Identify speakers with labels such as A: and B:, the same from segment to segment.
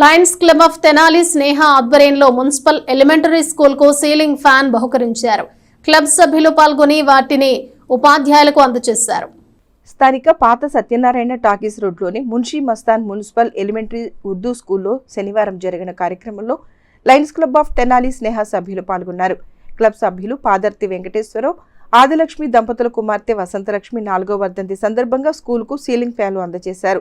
A: Lions Club of Tenali Sneha ఆధ్వర్యంలో municipal elementary స్కూల్కు ceiling fan బహుకరించారు. క్లబ్ సభ్యులు పాల్గొని వాటిని ఉపాధ్యాయులకు అందజేశారు.
B: స్థానిక పాత సత్యనారాయణ టాకీస్ రోడ్లోని మున్షీ మస్తాన్ మున్సిపల్ ఎలిమెంటరీ ఉర్దూ స్కూల్లో శనివారం జరిగిన కార్యక్రమంలో Lions Club of Tenali Sneha సభ్యులు పాల్గొన్నారు. క్లబ్ సభ్యులు పాదర్తి వెంకటేశ్వరరావు ఆదిలక్ష్మి దంపతుల కుమార్తె వసంతలక్ష్మి నాలుగో వర్ధంతి సందర్భంగా స్కూల్కు సీలింగ్ ఫ్యాన్లు అందజేశారు.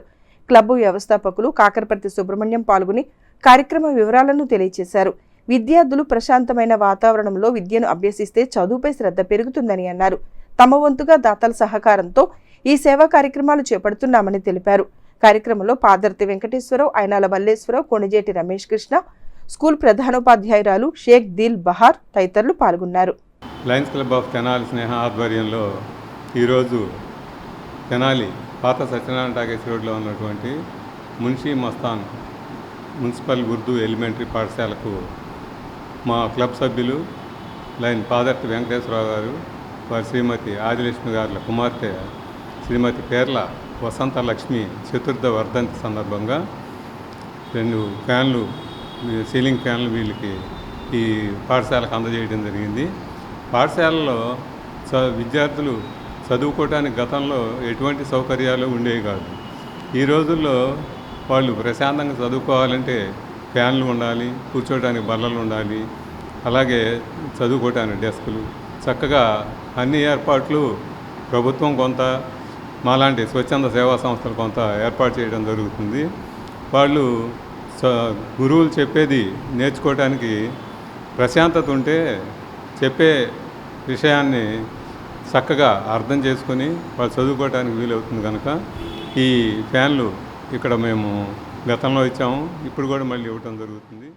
B: క్లబ్ వ్యవస్థాపకులు కాకరపర్తి సుబ్రహ్మణ్యం పాల్గొని కార్యక్రమ వివరాలను తెలియజేశారు విద్యార్థులు ప్రశాంతమైన వాతావరణంలో విద్యను అభ్యసిస్తే చదువుపై శ్రద్ధ పెరుగుతుందని అన్నారు. తమ వంతుగా దాతల సహకారంతో ఈ సేవా కార్యక్రమాలు చేపడుతున్నామని తెలిపారు. కార్యక్రమంలో పాదర్తి వెంకటేశ్వరరావు అయినాల మల్లేశ్వరరావు కొణిజేటి రమేష్ కృష్ణ స్కూల్ ప్రధానోపాధ్యాయురాలు షేక్ దిల్ బహార్ తదితరులు పాల్గొన్నారు.
C: Lions Club of Tenali Sneha ఆధ్వర్యంలో ఈరోజు తెనాలి పాత సత్యనారాయణ టాకేస్ రోడ్లో ఉన్నటువంటి మున్షీ మస్తాన్ మున్సిపల్ ఉర్దూ ఎలిమెంటరీ పాఠశాలకు మా క్లబ్ సభ్యులు లైన్ పాదర్తి వెంకటేశ్వరరావు గారు వారి శ్రీమతి ఆదిలక్ష్మి గారుల కుమార్తె శ్రీమతి పేర్ల వసంత లక్ష్మి చతుర్థ వర్ధంతి సందర్భంగా రెండు ఫ్యాన్లు సీలింగ్ ఫ్యాన్లు వీళ్ళకి ఈ పాఠశాలకు అందజేయడం జరిగింది. పాఠశాలలో విద్యార్థులు చదువుకోవటానికి గతంలో ఎటువంటి సౌకర్యాలు ఉండేవి కాదు. ఈ రోజుల్లో వాళ్ళు ప్రశాంతంగా చదువుకోవాలంటే ఫ్యాన్లు ఉండాలి కూర్చోవడానికి బల్లలు ఉండాలి అలాగే చదువుకోవటానికి డెస్కులు. చక్కగా అన్ని ఏర్పాట్లు ప్రభుత్వం కొంత మాలాంటి స్వచ్ఛంద సేవా సంస్థలు కొంత ఏర్పాటు చేయడం జరుగుతుంది. వాళ్ళు స- గురువులు చెప్పేది నేర్చుకోవడానికి ప్రశాంతత ఉంటే చెప్పే విషయాన్ని చక్కగా అర్థం చేసుకొని వాళ్ళు చదువుకోవడానికి వీలవుతుంది కనుక ఈ ఫ్యాన్లు ఇక్కడ మేము గతంలో ఇచ్చాము ఇప్పుడు కూడా మళ్ళీ ఇవ్వటం జరుగుతుంది.